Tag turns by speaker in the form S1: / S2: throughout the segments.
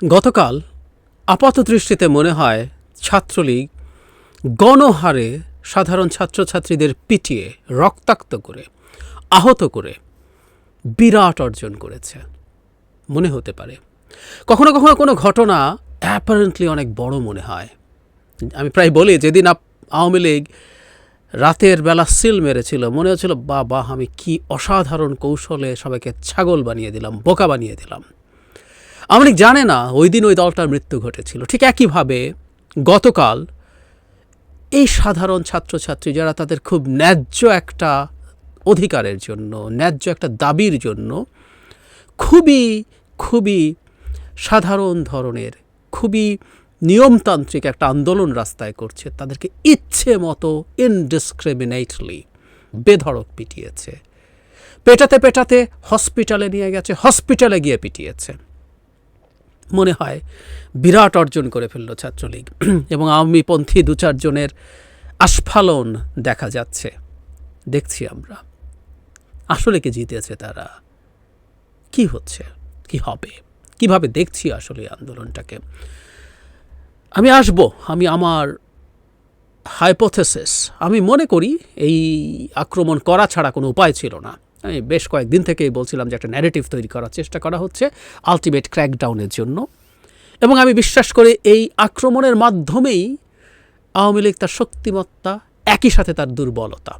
S1: গতকাল আপাত দৃষ্টিতে মনে হয় ছাত্রলীগ গণহারে সাধারণ ছাত্রছাত্রীদের পিটিয়ে রক্তাক্ত করে, আহত করে বিরাট অর্জন করেছে। মনে হতে পারে। কখনো কখনো কোনো ঘটনা অ্যাপারেন্টলি অনেক বড় মনে হয়। আমি প্রায় বলি, যেদিন আওয়ামী লীগ রাতের বেলা সিল মেরেছিল, মনে হচ্ছিল বা বাহ আমি কি অসাধারণ কৌশলে সবাইকে ছাগল বানিয়ে দিলাম, বোকা বানিয়ে দিলাম। লীগ জানে না, ওই দিন ওই দলটার মৃত্যু ঘটেছিল। ঠিক একইভাবে গতকাল এই সাধারণ ছাত্রছাত্রী যারা তাদের খুব ন্যায্য একটা অধিকারের জন্য, ন্যায্য একটা দাবির জন্য খুবই খুবই সাধারণ ধরনের, খুবই নিয়মতান্ত্রিক একটা আন্দোলন রাস্তায় করছে, তাদেরকে ইচ্ছে মতো ইনডিসক্রিমিনেটলি বেধড়ক পিটিয়েছে। পেটাতে পেটাতে হসপিটালে নিয়ে গেছে, হসপিটালে গিয়ে পিটিয়েছে। মনে হয়, বিরাট অর্জন করে ফেলল ছাত্রলীগ। এবং আওয়ামীপন্থী দু চারজনের আস্ফালন দেখা যাচ্ছে। দেখছি আমরা। আসলে কি জিতেছে তারা? কি হচ্ছে? কি হবে? কীভাবে দেখছি আসলে আন্দোলনটাকে? আমি আসব, আমি আমার হাইপোথেসিস আমি মনে করি এই আক্রমণ করা ছাড়া কোনো উপায় ছিল না। আমি বেশ কয়েকদিন থেকেই বলছিলাম যে একটা ন্যারেটিভ তৈরি করার চেষ্টা করা হচ্ছে আলটিমেট ক্র্যাকডাউনের জন্য। এবং আমি বিশ্বাস করি এই আক্রমণের মাধ্যমেই আওয়ামী লীগ তার শক্তিমত্তা, একই সাথে তার দুর্বলতা,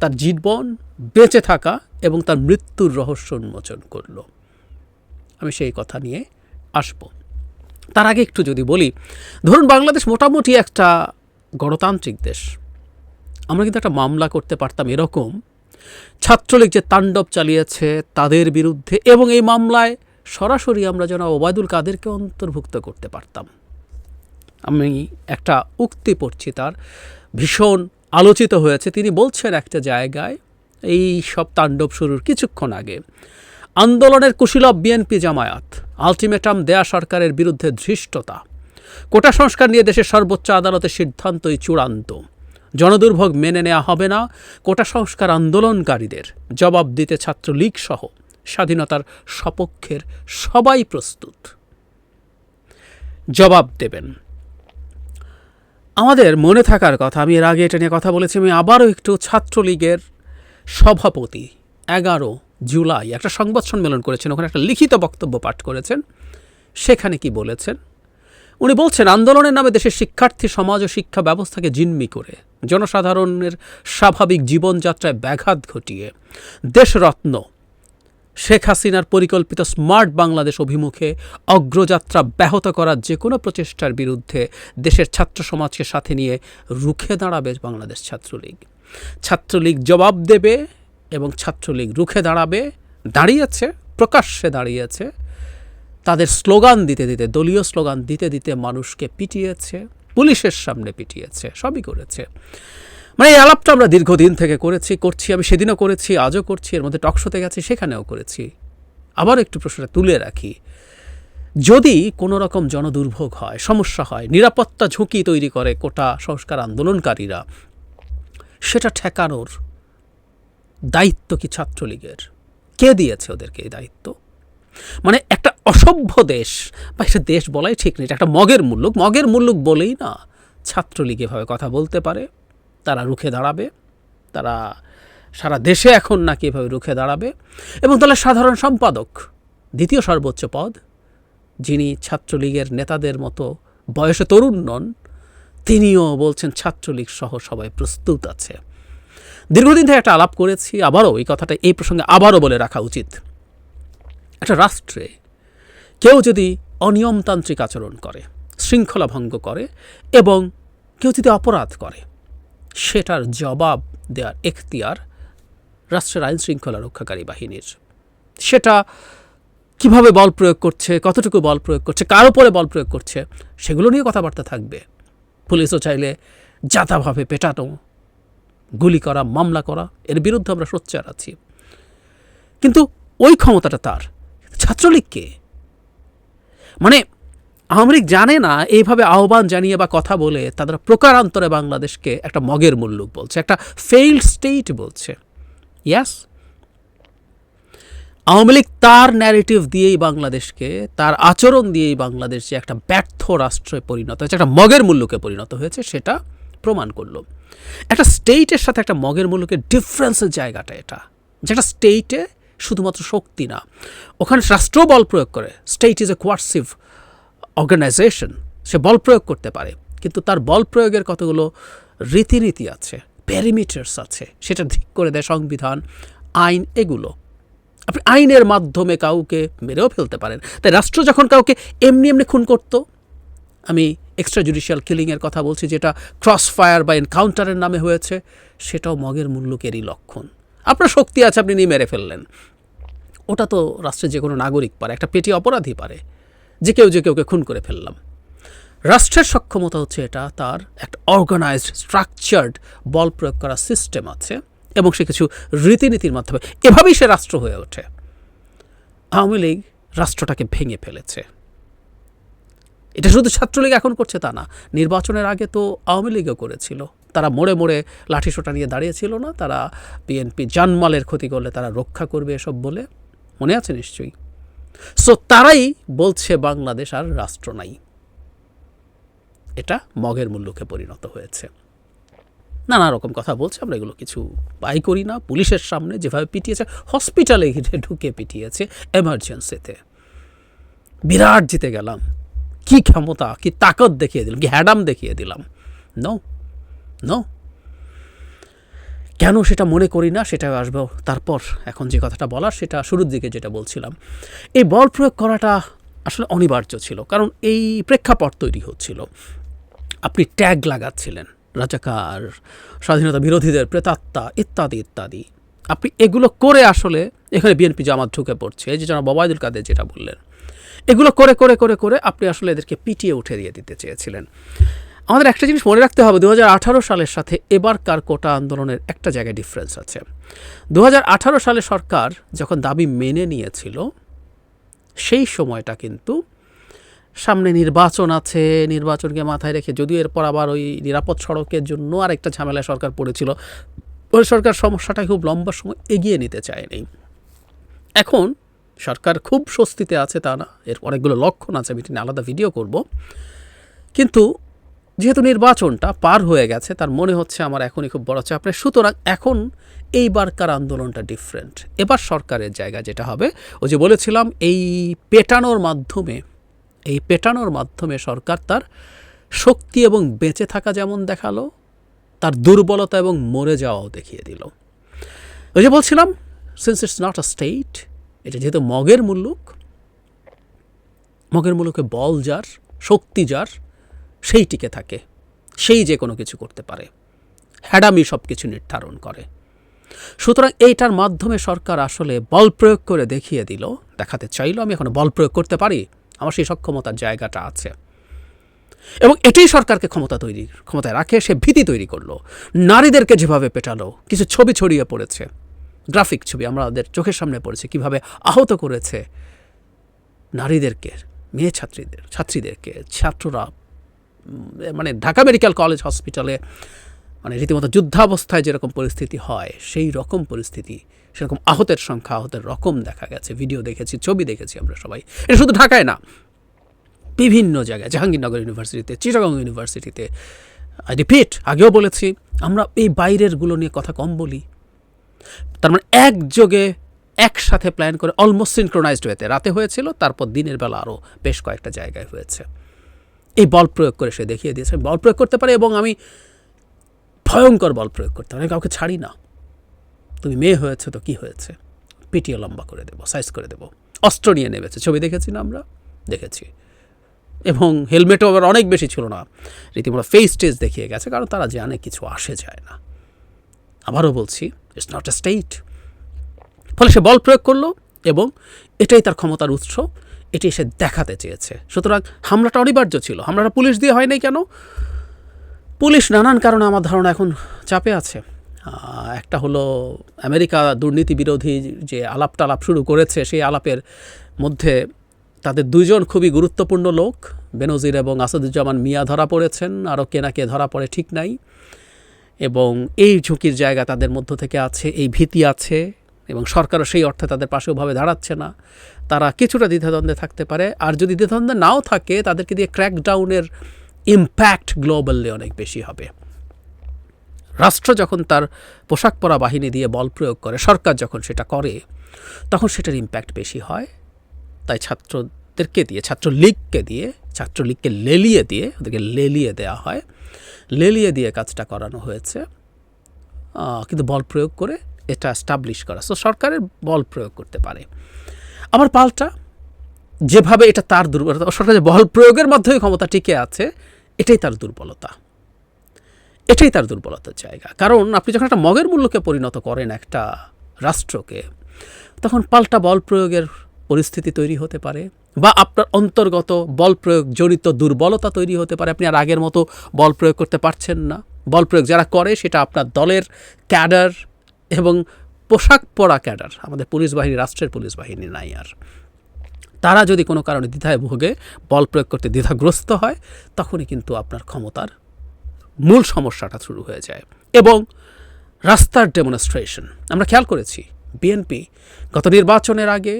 S1: তার জীবন বেঁচে থাকা এবং তার মৃত্যুর রহস্য উন্মোচন করল। আমি সেই কথা নিয়ে আসব। তার আগে একটু যদি বলি, ধরুন বাংলাদেশ মোটামুটি একটা গণতান্ত্রিক দেশ। আমরা কিন্তু একটা মামলা করতে পারতাম এরকম ছাত্রলীগ যে তাণ্ডব চালিয়েছে তাদের বিরুদ্ধে এবং এই মামলায় সরাসরি আমরা যেন ওবায়দুল কাদেরকে অন্তর্ভুক্ত করতে পারতাম। আমি একটা উক্তি পড়ছি তার। ভীষণ আলোচিত হয়েছে। তিনি বলছেন একটা জায়গায়, এই সব তাণ্ডব শুরুর কিছুক্ষণ আগে, আন্দোলনের কুশীলভ বিএনপি জামায়াত, আলটিমেটাম দেয়া সরকারের বিরুদ্ধে ধৃষ্টতা, কোটা সংস্কার নিয়ে দেশের সর্বোচ্চ আদালতের সিদ্ধান্তই চূড়ান্ত। জনদুর্ভোগ মেনে নেওয়া হবে না, কোটা সংস্কার আন্দোলনকারীদের, জবাব দিতে ছাত্রলীগ সহ স্বাধীনতার সপক্ষের সবাই প্রস্তুত। জবাব দেবেন। আমাদের মনে থাকার কথা, আমি এর আগে এটা নিয়ে কথা বলেছি, আমি আবারও একটু ছাত্রলীগের সভাপতি, এগারো জুলাই, একটা সংবাদ সম্মেলন করেছেন, ওখানে একটা লিখিত বক্তব্য পাঠ করেছেন, সেখানে কি বলেছেন? উনি বলছেন, আন্দোলনের নামে দেশের শিক্ষার্থী, সমাজ ও শিক্ষা ব্যবস্থাকে জিম্মি করে জনসাধারণের স্বাভাবিক জীবনযাত্রায় ব্যাঘাত ঘটিয়ে। দেশরত্ন শেখ হাসিনার পরিকল্পিত স্মার্ট বাংলাদেশ অভিমুখে অগ্রযাত্রা ব্যাহত করার যে কোনো প্রচেষ্টার বিরুদ্ধে দেশের ছাত্র সমাজকে সাথে নিয়ে রুখে দাঁড়াবে বাংলাদেশ ছাত্রলীগ। ছাত্রলীগ জবাব দেবে এবং ছাত্রলীগ রুখে দাঁড়াবে, দাঁড়িয়েছে, প্রকাশ্যে দাঁড়িয়েছে। তাদের স্লোগান দিতে দিতে, দলীয় স্লোগান দিতে দিতে মানুষকে পিটিয়েছে। পুলিশের সামনে পিটিয়েছে, সবই করেছে। মানে এই আলাপটা আমরা দীর্ঘদিন থেকে করেছি, করছি, আমি সেদিনও করেছি, আজও করছি, এর মধ্যে টকশোতে গেছি, সেখানেও করেছি। আবার একটু প্রশ্নটা তুলে রাখি। যদি কোনো রকম জনদুর্ভোগ হয়, সমস্যা হয়, নিরাপত্তা ঝুঁকি তৈরি করে কোটা সংস্কার আন্দোলনকারীরা, সেটা ঠেকানোর দায়িত্ব কি ছাত্রলীগের? কে দিয়েছে ওদেরকে এই দায়িত্ব? মানে একটা অসভ্য দেশ। বা এটা দেশ বলাই ঠিক নেই, এটা একটা মগের মুল্লুক। মগের মুল্লুক বলেই না ছাত্রলীগ এভাবে কথা বলতে পারে। তারা রুখে দাঁড়াবে। তারা সারা দেশে এখন নাকি এভাবে রুখে দাঁড়াবে। এবং দলের সাধারণ সম্পাদক, দ্বিতীয় সর্বোচ্চ পদ, যিনি ছাত্রলীগের নেতাদের মতো বয়সে তরুণ নন, তিনিও বলছেন ছাত্রলীগ সহ সবাই প্রস্তুত আছে। দীর্ঘদিন থেকে একটা আলাপ করেছি, আবারও এই কথাটা এই প্রসঙ্গে আবারও বলে রাখা উচিত। একটা রাষ্ট্রে কেউ যদি অনিয়মতান্ত্রিক আচরণ করে, শৃঙ্খলা ভঙ্গ করে এবং কেউ যদি অপরাধ করে, সেটার জবাব দেওয়ার এখতিয়ার রাষ্ট্রের আইন শৃঙ্খলা রক্ষাকারী বাহিনীর। সেটা কীভাবে বল প্রয়োগ করছে, কতটুকু বল প্রয়োগ করছে, কার উপরে বল প্রয়োগ করছে, সেগুলো নিয়ে কথাবার্তা থাকবে। পুলিশও চাইলে যাতাভাবে পেটানো, গুলি করা, মামলা করা, এর বিরুদ্ধে আমরা সোচ্চার আছি। কিন্তু ওই ক্ষমতাটা তার। ছাত্রলীগকে মানে আওয়ামী লীগ জানে না এইভাবে আহ্বান জানিয়ে বা কথা বলে তাদের প্রকারান্তরে বাংলাদেশকে একটা মগের মুল্লুক বলছে, একটা ফেইল্ড স্টেট বলছে। ইয়াস আওয়ামী লীগ তার ন্যারেটিভ দিয়েই বাংলাদেশকে, তার আচরণ দিয়েই বাংলাদেশ যে একটা ব্যর্থ রাষ্ট্রে পরিণত হয়েছে, একটা মগের মূল্যকে পরিণত হয়েছে, সেটা প্রমাণ করল। একটা স্টেটের সাথে একটা মগের মূল্যকে ডিফারেন্সের জায়গাটা এটা। যেটা স্টেটে শুধুমাত্র শক্তি না, ওখানে রাষ্ট্র বল প্রয়োগ করে state is a coercive organisation সে বল প্রয়োগ করতে পারে, কিন্তু তার বল প্রয়োগের কতগুলো রীতিনীতি আছে প্যারিমিটার্স আছে, সেটা ঠিক করে দেয় সংবিধান, আইন এগুলো। আপনি আইনের মাধ্যমে কাউকে মেরেও ফেলতে পারেন। তাই রাষ্ট্র যখন কাউকে এমনি এমনি খুন করতো, আমি এক্সট্রা জুডিশিয়াল কিলিংয়ের কথা বলছি, যেটা ক্রস ফায়ার বা এনকাউন্টারের নামে হয়েছে, সেটাও মগের মূল্যকেরই লক্ষণ। আপনার শক্তি আছে, আপনি নিয়ে মেরে ফেললেন। ওটা তো রাষ্ট্রের যে কোনো নাগরিক পারে, একটা পেটি অপরাধী পারে, যে কেউ যে কেউকে খুন করে ফেললাম। রাষ্ট্রের সক্ষমতা হচ্ছে এটা, তার একটা অর্গানাইজড স্ট্রাকচার্ড বল প্রয়োগ করার সিস্টেম আছে এবং সে কিছু রীতিনীতির মাধ্যমে এভাবেই সে রাষ্ট্র হয়ে ওঠে। আওয়ামী লীগ রাষ্ট্রটাকে ভেঙে ফেলেছে। এটা শুধু ছাত্রলীগ এখন করছে তা না, নির্বাচনের আগে তো আওয়ামী লীগও করেছিল। তারা মোড়ে মোড়ে লাঠিসোটা নিয়ে দাঁড়িয়েছিল না, তারা বিএনপি জানমালের ক্ষতি করলে তারা রক্ষা করবে এসব বলে। মনে আছে নিশ্চয়ই। সো তারাই বলছে বাংলাদেশ আর রাষ্ট্র নাই। এটা মগের মূল্যকে পরিণত হয়েছে। নানা রকম কথা বলছে, আমরা এগুলো কিছু বাই করি না। পুলিশের সামনে যেভাবে পিটিয়েছে হসপিটালে ঘিরে ঢুকে পিটিয়েছে এমার্জেন্সিতে বিরাট জিতে গেলাম। কি ক্ষমতা, কি তাকত দেখিয়ে দিলাম, কি হ্যাডাম দেখিয়ে দিলাম। নো নো কেন সেটা মনে করি না, সেটা আসবে তারপর এখন যে কথাটা বলার সেটা শুরুর দিকে যেটা বলছিলাম। এই বল প্রয়োগ করাটা আসলে অনিবার্য ছিল, কারণ এই প্রেক্ষাপট তৈরি হচ্ছিল। আপনি ট্যাগ লাগাচ্ছিলেন, রাজাকার, স্বাধীনতা বিরোধীদের, প্রেতাত্মা ইত্যাদি ইত্যাদি। আপনি এগুলো করে আসলে এখানে বিএনপি জামাত ঢুকে পড়ছে যে যারা ববায়দুল কাদের যেটা বললেন। এগুলো করে করে করে করে আপনি আসলে এদেরকে পিটিয়ে উঠে দিয়ে দিতে চেয়েছিলেন। আমাদের একটা জিনিস মনে রাখতে হবে দু হাজার আঠারো সালের সাথে এবারকার কোটা আন্দোলনের একটা জায়গায় ডিফারেন্স আছে। দু হাজার আঠারো সালে সরকার যখন দাবি মেনে নিয়েছিল, সেই সময়টা কিন্তু সামনে নির্বাচন আছে, নির্বাচনকে মাথায় রেখে, যদিও এরপর আবার ওই নিরাপদ সড়কের জন্য আর একটা ঝামেলায় সরকার পড়েছিল, ওই সরকার সমস্যাটা খুব লম্বা সময় এগিয়ে নিতে চায়নি। এখন সরকার খুব স্বস্তিতে আছে তা না, এর অনেকগুলো লক্ষণ আছে, আমি আলাদা ভিডিও করব। কিন্তু যেহেতু নির্বাচনটা পার হয়ে গেছে, তার মনে হচ্ছে আমার এখনই খুব বড় চাপ। নেই সুতরাং এখন এইবারকার আন্দোলনটা ডিফারেন্ট এবার সরকারের জায়গা যেটা হবে, ওই যে বলেছিলাম, এই পেটানোর মাধ্যমে, এই পেটানোর মাধ্যমে সরকার তার শক্তি এবং বেঁচে থাকা যেমন দেখাল, তার দুর্বলতা এবং মরে যাওয়াও দেখিয়ে দিল। ওই যে বলছিলাম since it's not a state এটা যেহেতু মগের মুল্লুক, মগের মুলুকে বল যার, শক্তি যার সেই টিকে থাকে, সেই যে কোনো কিছু করতে পারে। হ্যাডামি সব কিছু নির্ধারণ করে। সুতরাং এইটার মাধ্যমে সরকার আসলে বল প্রয়োগ করে দেখিয়ে দিল, দেখাতে চাইলো, আমি এখন বল প্রয়োগ করতে পারি, আমার সেই সক্ষমতার জায়গাটা আছে। এবং এটাই সরকারকে ক্ষমতা তৈরি, ক্ষমতায় রাখে, সে ভীতি তৈরি করল। নারীদেরকে যেভাবে পেটালো, কিছু ছবি ছড়িয়ে পড়েছে, গ্রাফিক ছবি আমাদের চোখের সামনে পড়েছে, কীভাবে আহত করেছে। নারীদেরকে, মেয়ে ছাত্রীদের, ছাত্রীদেরকে, ছাত্ররা মানে ঢাকা মেডিকেল কলেজ হসপিটালে মানে রীতিমতো যুদ্ধাবস্থায় যেরকম পরিস্থিতি হয়, সেই রকম পরিস্থিতি, সেরকম আহতের সংখ্যা, আহতের রকম দেখা গেছে। ভিডিও দেখেছি, ছবি দেখেছি আমরা সবাই। এটা শুধু ঢাকায় না, বিভিন্ন জায়গায়, জাহাঙ্গীরনগর ইউনিভার্সিটিতে, চিটাগং ইউনিভার্সিটিতে, আই রিপিট, আগেও বলেছি, আমরা এই বাইরেরগুলো নিয়ে কথা কম বলি। তার মানে একযোগে একসাথে প্ল্যান করে অলমোস্ট সিনক্রোনাইজড হয়েছে। রাতে হয়েছিল, তারপর দিনের বেলা আরও বেশ কয়েকটা জায়গায় হয়েছে। এই বল প্রয়োগ করে সে দেখিয়ে দিয়েছে। বল প্রয়োগ করতে পারে এবং আমি ভয়ঙ্কর বল প্রয়োগ করতে পারি। কাউকে ছাড়ি না। তুমি মেয়ে হয়েছে তো কি হয়েছে? পিটিয়ে লম্বা করে দেবো সাইজ করে দেবো। অস্ত্র নিয়ে নেমেছে। ছবি দেখেছি না আমরা? দেখেছি। এবং হেলমেটও আবার অনেক বেশি ছিল না। রীতিমতো ফেস টেস দেখিয়ে গেছে, কারণ তারা জানে কিছু আসে যায় না। আবারও বলছি ইটস নট এ স্টেট ফলে সে বল প্রয়োগ করল এবং এটাই তার ক্ষমতার উৎস। এটি এসে দেখাতে চেয়েছে। সুতরাং হামলাটা অনিবার্য ছিল। হামলাটা পুলিশ দিয়ে হয়নি কেন? পুলিশ নানান কারণে আমার ধারণা এখন চাপে আছে। একটা হলো আমেরিকা দুর্নীতি বিরোধী যে আলাপ টালাপ শুরু করেছে, সেই আলাপের মধ্যে তাদের দুজন খুবই গুরুত্বপূর্ণ লোক, বেনজির এবং আসাদুজ্জামান মিয়া ধরা পড়েছেন, আরও কেনাকে ধরা পড়ে ঠিক নাই। এবং এই ঝুঁকির জায়গা তাদের মধ্য থেকে আছে, এই ভীতি আছে এবং সরকারও সেই অর্থে তাদের পাশেও ভাবে দাঁড়াচ্ছে না। তারা কিছুটা দ্বিধাদ্বন্দ্বে থাকতে পারে। আর যদি দ্বিধাদ্বন্দ্বে নাও থাকে, তাদেরকে দিয়ে ক্র্যাকডাউনের ইম্প্যাক্ট গ্লোবালি অনেক বেশি হবে। রাষ্ট্র যখন তার পোশাক পরা বাহিনী দিয়ে বল প্রয়োগ করে, সরকার যখন সেটা করে, তখন সেটার ইম্প্যাক্ট বেশি হয়। তাই ছাত্রদেরকে দিয়ে, ছাত্রলীগকে দিয়ে, ছাত্রলীগকে লেলিয়ে দিয়ে, ওদেরকে লেলিয়ে দেওয়া হয়। লেলিয়ে দিয়ে কাজটা করানো হয়েছে। কিন্তু বল প্রয়োগ করে এটা স্টাবলিশ করা। সো সরকারের বল প্রয়োগ করতে পারে। আবার পাল্টা, যেভাবে এটা তার দুর্বলতা সরকার যে বল প্রয়োগের মাধ্যমে ক্ষমতা টিকে আছে, এটাই তার দুর্বলতা। এটাই তার দুর্বলতার জায়গা। কারণ আপনি যখন একটা মগের মূল্যকে পরিণত করেন একটা রাষ্ট্রকে, তখন পাল্টা বল প্রয়োগের পরিস্থিতি তৈরি হতে পারে বা আপনার অন্তর্গত বল প্রয়োগ জড়িত দুর্বলতা তৈরি হতে পারে। আপনি আর আগের মতো বল প্রয়োগ করতে পারছেন না। বল প্রয়োগ যারা করে, সেটা আপনার দলের ক্যাডার এবং পোশাক পরা ক্যাডার, আমাদের পুলিশ বাহিনী, রাষ্ট্রের পুলিশ বাহিনী নাই আর। তারা যদি কোনো কারণে দ্বিধায় ভোগে, বল প্রয়োগ করতে দ্বিধাগ্রস্ত হয়, তখনই কিন্তু আপনার ক্ষমতার মূল সমস্যাটা শুরু হয়ে যায়। এবং রাস্তার ডেমনস্ট্রেশন আমরা খেয়াল করেছি বিএনপি গত নির্বাচনের আগে,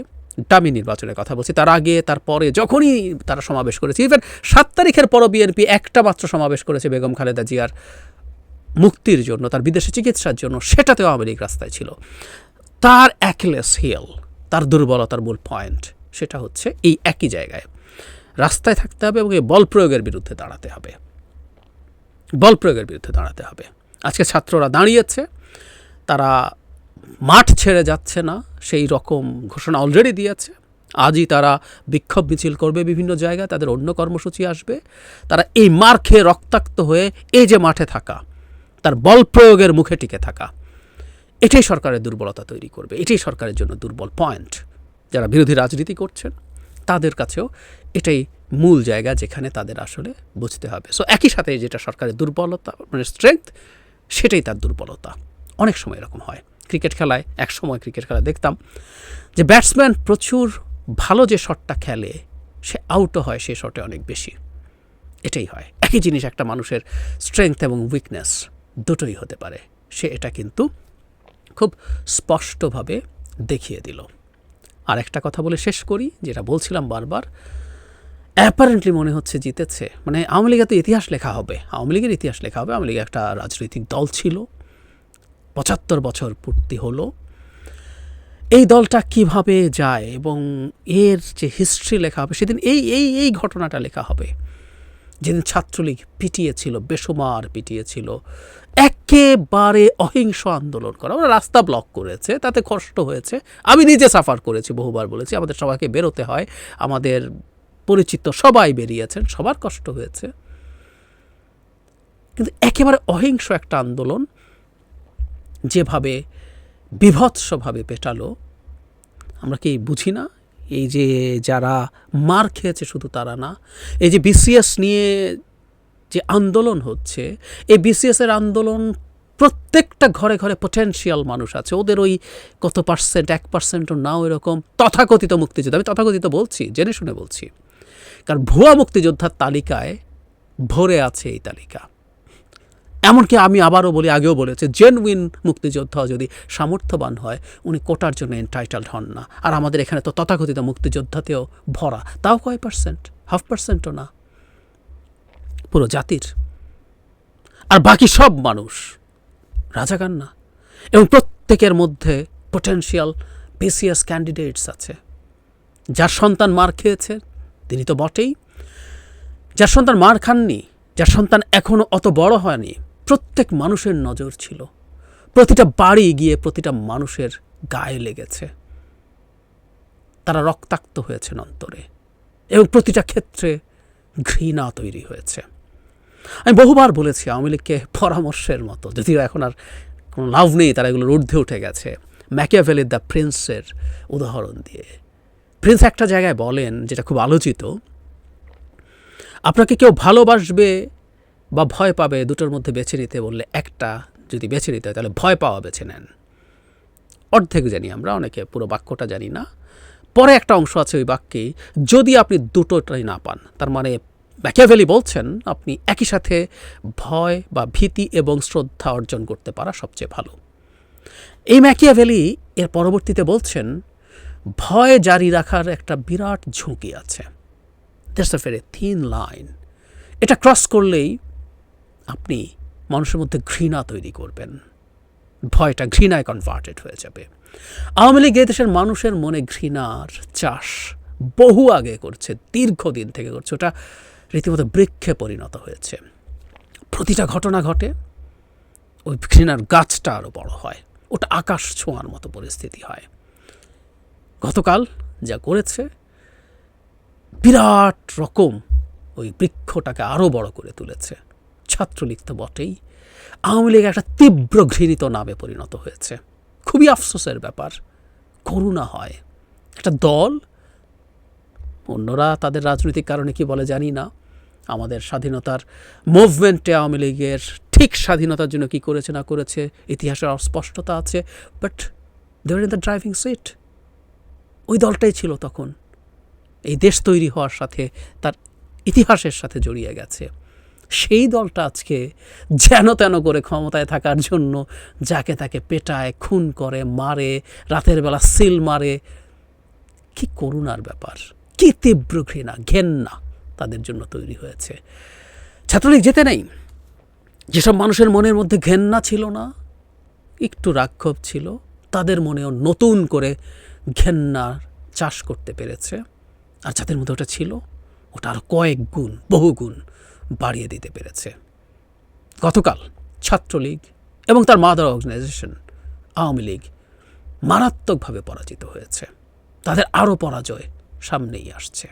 S1: ডামি নির্বাচনের কথা বলছি, তার আগে তারপরে যখনই তারা সমাবেশ করেছে ইভেন সাত তারিখের পরও বিএনপি একটা মাত্র সমাবেশ করেছে বেগম খালেদা জিয়ার মুক্তির জন্য, তার বিদেশে চিকিৎসার জন্য, সেটাতেও আওয়ামী লীগ রাস্তায় ছিল। তার অ্যাকলেস হিল, তার দুর্বলতার মূল পয়েন্ট, সেটা হচ্ছে এই একই জায়গায়। রাস্তায় থাকতে হবে এবং এই বল প্রয়োগের বিরুদ্ধে দাঁড়াতে হবে। বল প্রয়োগের বিরুদ্ধে দাঁড়াতে হবে। আজকে ছাত্ররা দাঁড়িয়েছে, তারা মাঠ ছেড়ে যাচ্ছে না, সেই রকম ঘোষণা অলরেডি দিয়েছে। আজই তারা বিক্ষোভ মিছিল করবে বিভিন্ন জায়গায়, তাদের অন্য কর্মসূচি আসবে। তারা এই মার খেয়ে রক্তাক্ত হয়ে এই যে মাঠে থাকা তার বল প্রয়োগের মুখে টিকে থাকা। এটাই সরকারের দুর্বলতা তৈরি করবে। এটাই সরকারের জন্য দুর্বল পয়েন্ট যারা বিরোধী রাজনীতি করছেন, তাদের কাছেও এটাই মূল জায়গা যেখানে তাদের আসলে বুঝতে হবে। সো একই সাথে যেটা সরকারের দুর্বলতা মানে স্ট্রেংথ সেটাই তার দুর্বলতা। অনেক সময় এরকম হয়। ক্রিকেট খেলায়, এক সময় ক্রিকেট খেলা দেখতাম যে ব্যাটসম্যান প্রচুর ভালো যে শটটা খেলে, সে আউটও হয়, সে শটে অনেক বেশি। এটাই হয়। একই জিনিস একটা মানুষের স্ট্রেংথ এবং উইকনেস দুটোই হতে পারে। সে এটা কিন্তু খুব স্পষ্টভাবে দেখিয়ে দিল। আর একটা কথা বলে শেষ করি, যেটা বলছিলাম বারবার। অ্যাপারেন্টলি মনে হচ্ছে জিতেছে। মানে আওয়ামী লীগের তো ইতিহাস লেখা হবে। আওয়ামী লীগের ইতিহাস লেখা হবে। আওয়ামী লীগ একটা রাজনৈতিক দল ছিল। পঁচাত্তর বছর পূর্তি হলো। এই দলটা কীভাবে যায় এবং এর যে হিস্ট্রি লেখা হবে, সেদিন এই এই এই ঘটনাটা লেখা হবে। যেদিন ছাত্রলীগ পিটিয়েছিল, বেসুমার পিটিয়েছিল একেবারে অহিংস আন্দোলন করা। ওরা রাস্তা ব্লক করেছে, তাতে কষ্ট হয়েছে। আমি নিজে সাফার করেছি, বহুবার বলেছি, আমাদের সবাইকে বেরোতে হয়। আমাদের পরিচিত সবাই বেরিয়েছেন, সবার কষ্ট হয়েছে। কিন্তু একেবারে অহিংস একটা আন্দোলন যেভাবে বিভৎসভাবে পেটালো, আমরা কি বুঝি না? এই যে যারা মার খেয়েছে শুধু তারা না, এই যে বিসিএস নিয়ে যে আন্দোলন হচ্ছে, এই বিসিএসের আন্দোলন প্রত্যেকটা ঘরে ঘরে পটেনশিয়াল মানুষ আছে। ওদের ওই কত পার্সেন্ট এক পার্সেন্টও নাও এরকম তথাকথিত মুক্তিযোদ্ধা। আমি তথাকথিত বলছি, জেনে শুনে বলছি। কারণ ভুয়া মুক্তিযোদ্ধার তালিকায় ভরে আছে এই তালিকা। এমনকি আমি আবারও বলি, আগেও বলেছে জেনুইন মুক্তিযোদ্ধা যদি সামর্থ্যবান হয়, উনি কোটার জন্য এন্টাইটেলড হন না। আর আমাদের এখানে তো তথাকথিত মুক্তিযোদ্ধাতেও ভরা। তাও কয় পার্সেন্ট হাফ পার্সেন্টও না। পুরো জাতির। আর বাকি সব মানুষ রাজাকার না এবং প্রত্যেকের মধ্যে পোটেনশিয়াল বিসিএস ক্যান্ডিডেটস আছে। যার সন্তান মার খেয়েছে, তিনি তো বটেই। যার সন্তান মার খাননি, যার সন্তান এখনও অত বড় হয়নি, প্রত্যেক মানুষের নজর ছিল। প্রতিটা বাড়ি গিয়ে প্রতিটা মানুষের গায়ে লেগেছে। তারা রক্তাক্ত হয়েছেন অন্তরে। এবং প্রতিটা ক্ষেত্রে ঘৃণা তৈরি হয়েছে। আমি বহুবার বলেছি আওয়ামী লীগকে পরামর্শের মতো। যদিও এখন আর কোনো লাভ নেই, তারা এগুলোর ঊর্ধ্বে উঠে গেছে। ম্যাকিয়াভেলির দ্য প্রিন্সের উদাহরণ দিয়ে। প্রিন্স একটা জায়গায় বলেন, যেটা খুব আলোচিত, আপনাকে কেউ ভালোবাসবে বা ভয় পাবে দুটোর মধ্যে বেছে নিতে বললে একটা যদি বেছে নিতে হয়, তাহলে ভয় পাওয়া বেছে নেন। অর্ধেক জানি আমরা, অনেকে পুরো বাক্যটা জানি না। পরে একটা অংশ আছে ওই বাক্যে, যদি আপনি দুটোটাই না পান, তার মানে ব্যাকিয়াভেলি বলছেন, আপনি একই সাথে ভয় বা ভীতি এবং শ্রদ্ধা অর্জন করতে পারা সবচেয়ে ভালো। এই ম্যাকিয়াভেলি এর পরবর্তীতে বলছেন, ভয় জারি রাখার একটা বিরাট ঝুঁকি আছে। আ ভেরি থিন লাইন এটা ক্রস করলেই আপনি মানুষের মধ্যে ঘৃণা তৈরি করবেন। ভয়টা ঘৃণায় কনভার্টেড হয়ে যাবে। আওয়ামী লীগ দেশের মানুষের মনে ঘৃণার চাষ বহু আগে করছে, দীর্ঘদিন থেকে করছে। ওটা রীতিমতো বৃক্ষে পরিণত হয়েছে। প্রতিটা ঘটনা ঘটে, ওই ঘৃণার গাছটা আরও বড় হয়, ওটা আকাশ ছোঁয়ার মতো পরিস্থিতি হয়। গতকাল যা করেছে, বিরাট রকম ওই বৃক্ষটাকে আরও বড় করে তুলেছে। ছাত্রলীগ তো বটেই। আওয়ামী লীগ একটা তীব্র ঘৃণিত নামে পরিণত হয়েছে। খুবই আফসোসের ব্যাপার, করুণা হয়। একটা দল, অন্যরা তাদের রাজনৈতিক কারণে কি বলে জানি না। আমাদের স্বাধীনতার মুভমেন্টে আওয়ামী লীগের ঠিক স্বাধীনতার জন্য কি করেছে, না করেছে, ইতিহাসের অস্পষ্টতা আছে বাট দেওয়ার ইন দ্য ড্রাইভিং সিট ওই দলটাই ছিল তখন। এই দেশ তৈরি হওয়ার সাথে, তার ইতিহাসের সাথে জড়িয়ে গেছে। সেই দলটা আজকে যেন তেন করে ক্ষমতায় থাকার জন্য যাকে তাকে পেটায়, খুন করে, মারে, রাতের বেলা সিল মারে। কি করুণার ব্যাপার, কি তীব্র ঘৃণা, ঘেন্না। তাদের জন্য তৈরি হয়েছে। ছাত্রলীগ যেতে নেই। যেসব মানুষের মনের মধ্যে ঘেন্না ছিল না, একটু রাক্ষোভ ছিল, তাদের মনেও নতুন করে ঘেন্নার চাষ করতে পেরেছে। আর যাদের মধ্যে ওটা ছিল, ওটা আরও কয়েক গুণ, বহু গুণ বাড়িয়ে দিতে পেরেছে। গতকাল ছাত্রলীগ এবং তার মাদার অর্গানাইজেশন আওয়ামী লীগ মারাত্মকভাবে পরাজিত হয়েছে। তাদের আরও পরাজয় সামনেই আসছে।